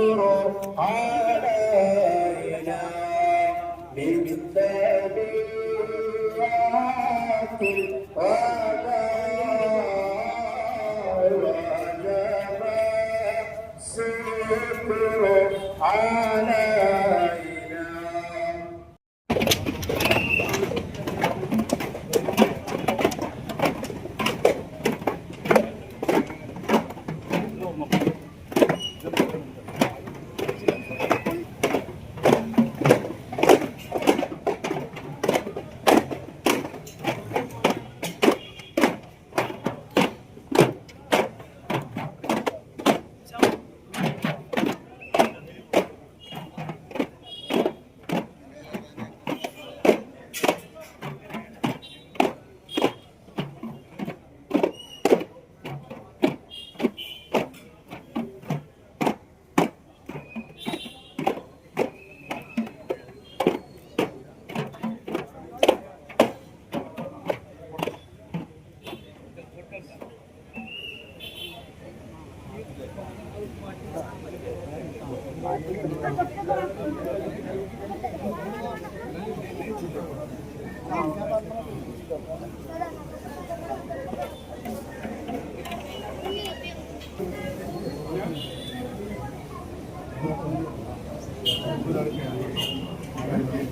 البدر علينا من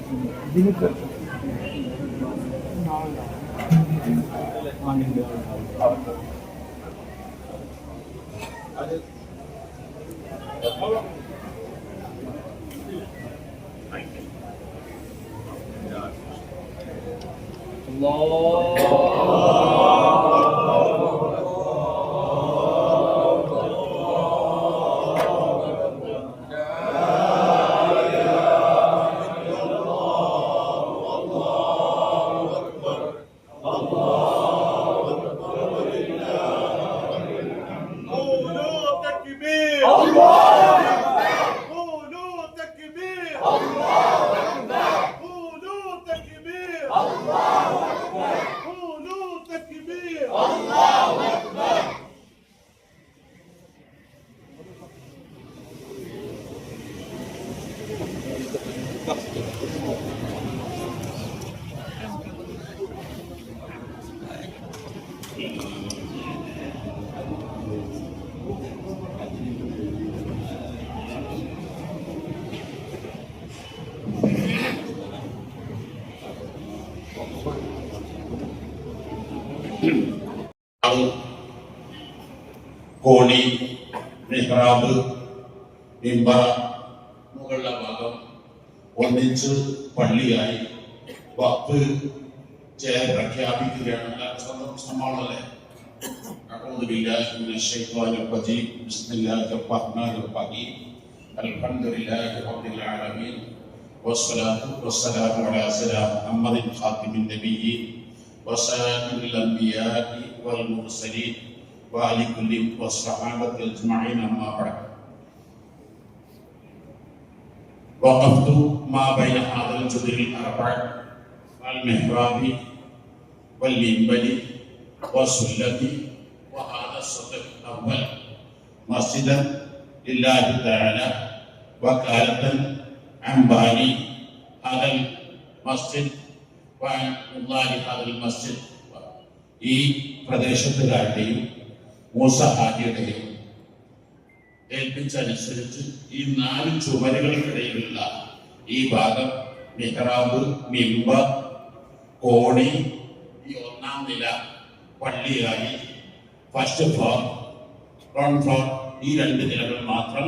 Dimitri. Allah Mm-hmm. تكبير കോണി മെഹ്റാബ് മിമ്പർ മുകളുടെ ഭാഗം ഒന്നിച്ച് പള്ളിയായി വപ്പ് ചേർ പ്രഖ്യാപിക്കുകയാണ് എല്ലാവരും സ്വന്തം സമ്മാനമല്ലേ أعوذ بالله من الشيطان الرجيم بسم الله الرحمن الرحيم الحمد لله رب العالمين والصلاة والسلام على سيدنا محمد خاتم النبيين وسائر الأنبياء والمرسلين وآل كل والصحابة أجمعين أما بعد. وقفت ما بين هذا الجدر الأربع المحراب والمنبر والسلة وهذا الصدق الأول. مسجدا لله تعالى وكالة عن باني هذا المسجد മസ്ജിദ് ഈ പ്രദേശത്തുകാരുടെയും മൂസഹാജിയുടെയും ഏൽപ്പിച്ചനുസരിച്ച് ഈ നാല് ചുമരുകൾക്കിടയിലുള്ള ഈ ഭാഗം മിഹ്റാബ് മിമ്പ കോണി ഈ ഒന്നാം നില പള്ളിയായി ഫസ്റ്റ് ഫ്ലോർ ഫ്രണ്ട് ഫ്ലോർ ഈ രണ്ട് നിലകൾ മാത്രം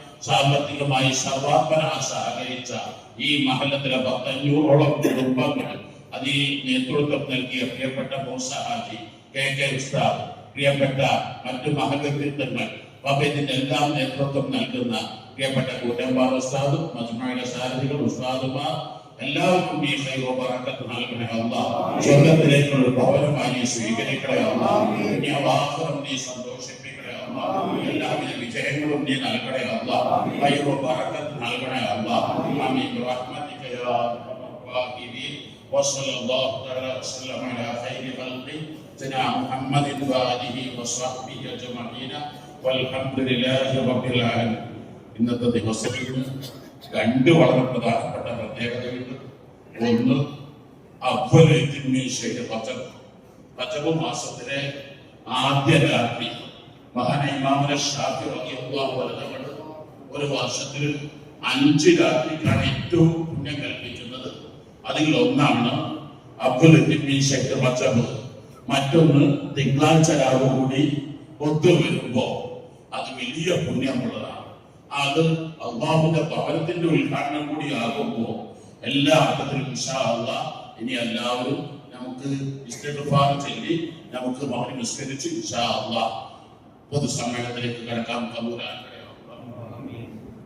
സാമ്പത്തികമായി സർവാത്മന സഹകരിച്ച ഈ മഹലത്തിലെ പത്തഞ്ഞൂറോളം കുടുംബങ്ങൾ അതിൽ നേതൃത്വം നൽകിയ പ്രിയപ്പെട്ട മൂസഹാജി കെ കെ ഉസ്താദ് പ്രിയപ്പെട്ട മറ്റു അപ്പൊ ഇതിന്റെ എല്ലാം നേതൃത്വം നൽകുന്ന പ്രിയപ്പെട്ട കൂട്ടമ്പാർ ഉസ്താദും മജ്മയുടെ സാരഥികൾ ഉസ്താദുമാർ എല്ലാവർക്കും ഈ നൽകണേ അല്ലാഹ് സ്വർഗത്തിലേക്കുള്ള ഭവനമായി സ്വീകരിക്കണേ എല്ലാവരും അല്ലാഹ് എല്ലാവിധ വിജയങ്ങളും നീ നൽകണേ അല്ലാഹ് ഹൈറോ ബറക്കത്ത് നൽകണേ അല്ലാഹ് ആമീൻ റഹ്മതിക യാ അർഹമർ وصلى الله تعالى وسلم على خير خلقه سيدنا محمد وآله وصحبه أجمعين والحمد لله رب العالمين ഇന്നത്തെ ദിവസത്തിൽ രണ്ട് വളരെ പ്രധാനപ്പെട്ട പ്രത്യേകതയുണ്ട് ഒന്ന് അബ്വലൈത്തിന്മീശയുടെ പച്ചപ്പ് പച്ചപ്പ് മാസത്തിലെ ആദ്യ രാത്രി മഹാന ഇമാമുന ഷാഫി അൻഹു ഒരു വർഷത്തിൽ അഞ്ച് രാത്രിക്കാണ് ഏറ്റവും പുണ്യം കൽപ്പിക്കുന്നത്. അതിൽ ഒന്നാണ് അബ്ദുൽ മച്ചബ് മറ്റൊന്ന് തിങ്കളാഴ്ച രാവ് കൂടി ഒത്തുവരുമ്പോ അത് വലിയ പുണ്യമുള്ളതാണ്. അത് അള്ളാഹുന്റെ ഭവനത്തിന്റെ ഉദ്ഘാടനം കൂടി ആകുമ്പോ എല്ലാ അർത്ഥത്തിലും അള്ളാഹ് ഇനി എല്ലാവരും നമുക്ക് ഇസ്തിഗ്ഫാർ ചൊല്ലി നമുക്ക് മൗനം നിസ്കരിച്ച് അള്ളാഹ് പൊതുസമ്മേളനത്തിലേക്ക് കടക്കാം. കബൂലാക്കണം